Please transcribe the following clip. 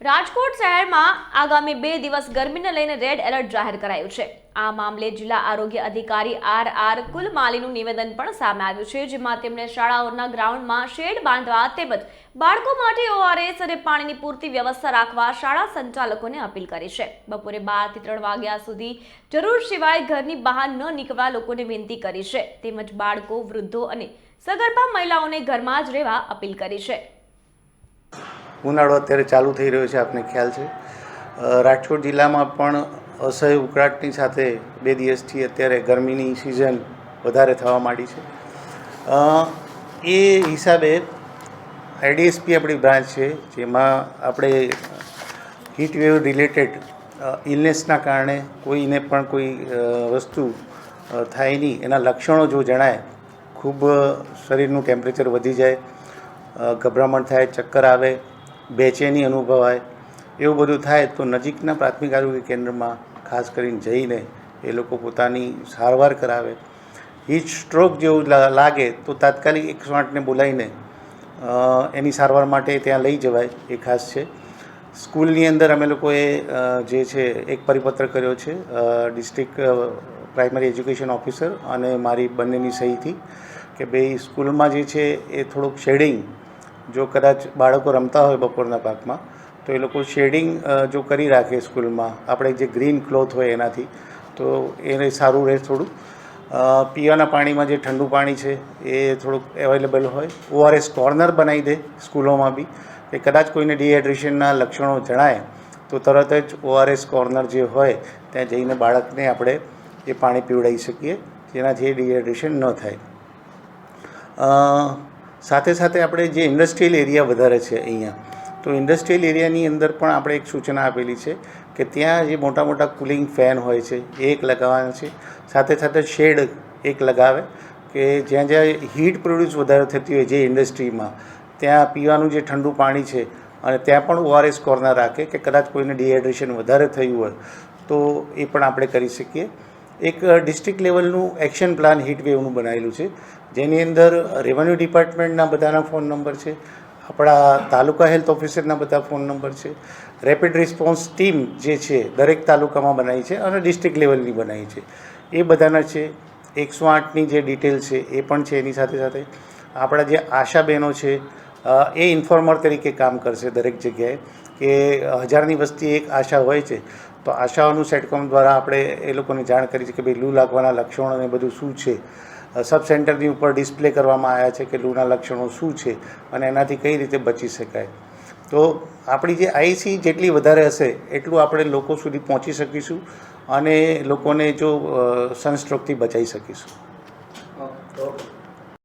રાજકોટ શહેરમાં આગામી બે દિવસ ગરમીને લઈને રેડ એલર્ટ જાહેર કરાયું છે. આ મામલે જિલ્લા આરોગ્ય અધિકારી આર આર કુલમાલીનું નિવેદન પણ સામે આવ્યું છે, જેમાં તેમણે શાળાઓના ગ્રાઉન્ડમાં શેડ બાંધવા તેમજ બાળકો માટે ઓઆરએસ અને પાણીની પૂરતી વ્યવસ્થા રાખવા શાળા સંચાલકોને અપીલ કરી છે. બપોરે બારથી ત્રણ વાગ્યા સુધી જરૂર સિવાય ઘરની બહાર ન નીકળવા લોકોને વિનંતી કરી છે. તેમજ બાળકો, વૃદ્ધો અને સગર્ભા મહિલાઓને ઘરમાં જ રહેવા અપીલ કરી છે. ઉનાળો અત્યારે ચાલુ થઈ રહ્યો છે, આપને ખ્યાલ છે. રાજકોટ જિલ્લામાં પણ અસહ્ય ઉકળાટની સાથે બે દિવસથી અત્યારે ગરમીની સિઝન વધારે થવા માંડી છે. એ હિસાબે આઈડીએસપી આપણી બ્રાન્ચ છે, જેમાં આપણે હીટવેવ રિલેટેડ ઇલનેસના કારણે કોઈને પણ કોઈ વસ્તુ થાય નહીં. એના લક્ષણો જો જણાય, ખૂબ શરીરનું ટેમ્પરેચર વધી જાય ગભરામણ થાય, ચક્કર આવે બેચેની અનુભવાય, એવું બધું થાય તો નજીકના પ્રાથમિક આરોગ્ય કેન્દ્રમાં ખાસ કરીને જઈને એ લોકો પોતાની સારવાર કરાવે. હીટ સ્ટ્રોક જેવું લાગે તો તાત્કાલિક એકસો આઠને બોલાવીને એની સારવાર માટે ત્યાં લઈ જવાય, એ ખાસ છે. સ્કૂલની અંદર અમે લોકોએ જે છે, એક પરિપત્ર કર્યો છે ડિસ્ટ્રિક્ટ પ્રાઇમરી એજ્યુકેશન ઓફિસર અને મારી બંનેની સહીથી કે ભાઈ સ્કૂલમાં જે છે એ થોડુંક શેડિંગ જો કદાચ બાળકો રમતા હોય બપોરના પાકમાં, તો એ લોકો શેડિંગ જો કરી રાખે સ્કૂલમાં, આપણે જે ગ્રીન ક્લોથ હોય એનાથી, તો એને સારું રહે થોડું. પીવાના પાણીમાં જે ઠંડુ પાણી છે, એ થોડુંક અવેલેબલ હોય. ઓઆરએસ કોર્નર બનાવી દે સ્કૂલોમાં બી, કે કદાચ કોઈને ડિહાઇડ્રેશનના લક્ષણો જણાય, તો તરત જ ઓઆરએસ કોર્નર જે હોય, ત્યાં જઈને બાળકને આપણે એ પાણી પીવડાવી શકીએ, જેનાથી એ ડિહાઇડ્રેશન ન થાય. સાથે સાથે આપણે જે ઇન્ડસ્ટ્રીયલ એરિયા વધારે છે અહીંયા, તો ઇન્ડસ્ટ્રીયલ એરિયાની અંદર પણ આપણે એક સૂચના આપેલી છે કે ત્યાં જે મોટા મોટા કુલિંગ ફેન હોય છે, એ એક લગાવવાના છે. સાથે સાથે શેડ એક લગાવે કે જ્યાં જ્યાં હીટ પ્રોડ્યુસ વધારે થતી હોય જે ઇન્ડસ્ટ્રીમાં, ત્યાં પીવાનું જે ઠંડુ પાણી છે અને ત્યાં પણ ઓઆરએસ કોર્નર રાખે કે કદાચ કોઈને ડિહાઇડ્રેશન વધારે થયું હોય, તો એ પણ આપણે કરી શકીએ. એક ડિસ્ટ્રિક્ટ લેવલનું એક્શન પ્લાન હીટ વેવનું બનાવેલું છે. જેની અંદર રેવન્યુ ડિપાર્ટમેન્ટના બધાના ફોન નંબર છે. આપણા તાલુકા હેલ્થ ઓફિસરના બધા ફોન નંબર છે. રેપિડ રિસ્પોન્સ ટીમ જે છે, દરેક તાલુકામાં બનાવી છે અને ડિસ્ટ્રિક્ટ લેવલની બનાવી છે. એ બધાના છે. એકસો આઠની જે ડિટેલ છે, એ પણ છે એની સાથે સાથે. આપણા જે આશા બહેનો છે એ ઇન્ફોર્મર તરીકે કામ કરશે દરેક જગ્યાએ કે હજારની વસ્તી એક આશા હોય છે. તો આશાઓનું સેટકોમ દ્વારા આપણે એ લોકોને જાણ કરી છે કે ભાઈ લૂ લાગવાના લક્ષણો અને બધું શું છે? સબ સેન્ટરની ઉપર ડિસ્પ્લે કરવામાં આવ્યા છે કે લૂના લક્ષણો શું છે અને એનાથી કઈ રીતે બચી શકાય? તો આપણી જે આઈસી જેટલી વધારે હશે એટલું આપણે લોકો સુધી પહોંચી શકીશું અને લોકોને જો સનસ્ટ્રોકથી બચાવી શકીશું.